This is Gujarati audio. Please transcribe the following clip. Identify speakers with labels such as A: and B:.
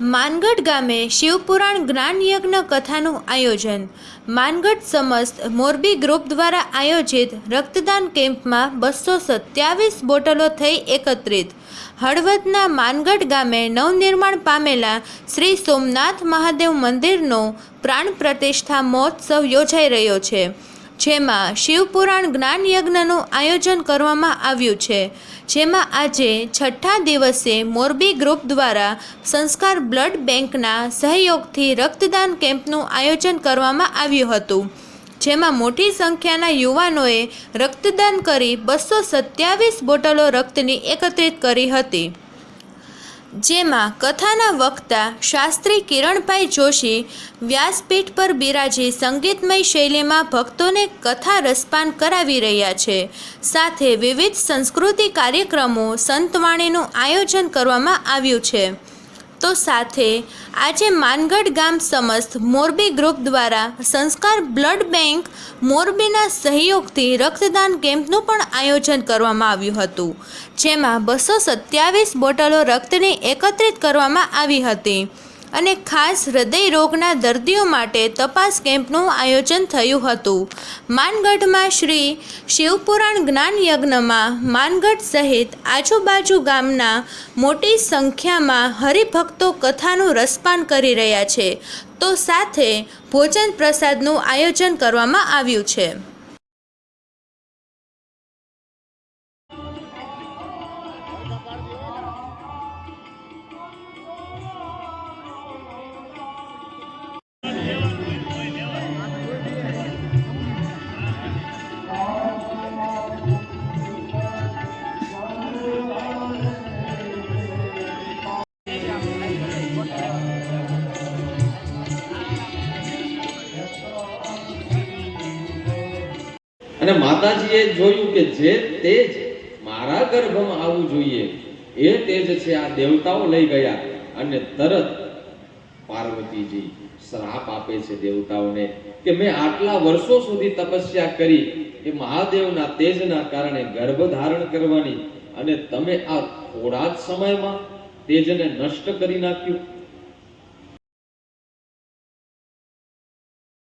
A: માનગઢ ગામે શિવપુરાણ જ્ઞાન યજ્ઞ કથાનું આયોજન. માનગઢ સમસ્ત મોરબી ગ્રુપ દ્વારા આયોજિત રક્તદાન કેમ્પમાં બસો સત્યાવીસ બોટલો થઈ એકત્રિત. હળવદના માનગઢ ગામે નવનિર્માણ પામેલા શ્રી સોમનાથ મહાદેવ મંદિરનો પ્રાણ પ્રતિષ્ઠા મહોત્સવ યોજાઈ રહ્યો છે. જેમાં શિવપુરાણ જ્ઞાન યજ્ઞનું આયોજન કરવામાં આવ્યું છે. જેમાં આજે છઠ્ઠા દિવસે મોરબી ગ્રુપ દ્વારા સંસ્કાર બ્લડ બેંકના સહયોગથી રક્તદાન કેમ્પનું આયોજન કરવામાં આવ્યું હતું. જેમાં મોટી સંખ્યાના યુવાનોએ રક્તદાન કરી બસો સત્યાવીસ બોટલો રક્તની એકત્રિત કરી હતી. જેમાં કથાના વક્તા શાસ્ત્રી કિરણભાઈ જોશી વ્યાસપીઠ પર બિરાજી સંગીતમય શૈલીમાં ભક્તોને કથા રસપાન કરાવી રહ્યા છે. સાથે વિવિધ સંસ્કૃતિ કાર્યક્રમો સંતવાણીનું આયોજન કરવામાં આવ્યું છે. તો સાથે આજે માનગઢ ગામ સમસ્ત મોરબી ગ્રુપ દ્વારા સંસ્કાર બ્લડ બેંક મોરબીના સહયોગથી રક્તદાન કેમ્પનું પણ આયોજન કરવામાં આવ્યું હતું. જેમાં બસો સત્યાવીસ બોટલો રક્તની એકત્રિત કરવામાં આવી હતી. અને ખાસ હૃદય રોગના દર્દીઓ માટે તપાસ કેમ્પનું આયોજન થયું હતું. માનગઢમાં શ્રી શિવપુરાણ જ્ઞાન યજ્ઞમાં માનગઢ સહિત આજુબાજુ ગામના મોટી સંખ્યામાં હરિભક્તો કથાનું રસપાન કરી રહ્યા છે. તો સાથે ભોજન પ્રસાદનું આયોજન કરવામાં આવ્યું છે.
B: અને માતાજીએ જોયું કે જે તેજ મારા ગર્ભમાં આવવું જોઈએ, એ તેજ છે આ દેવતાઓ લઈ ગયા અને તરત પાર્વતીજી શ્રાપ આપે છે દેવતાઓને કે મેં આટલા વર્ષો સુધી તપસ્યા કરી, એ મહાદેવના તેજના કારણે ગર્ભ ધારણ કરવાની અને તમે આ થોડા જ સમયમાં તેજને નષ્ટ કરી નાખ્યું.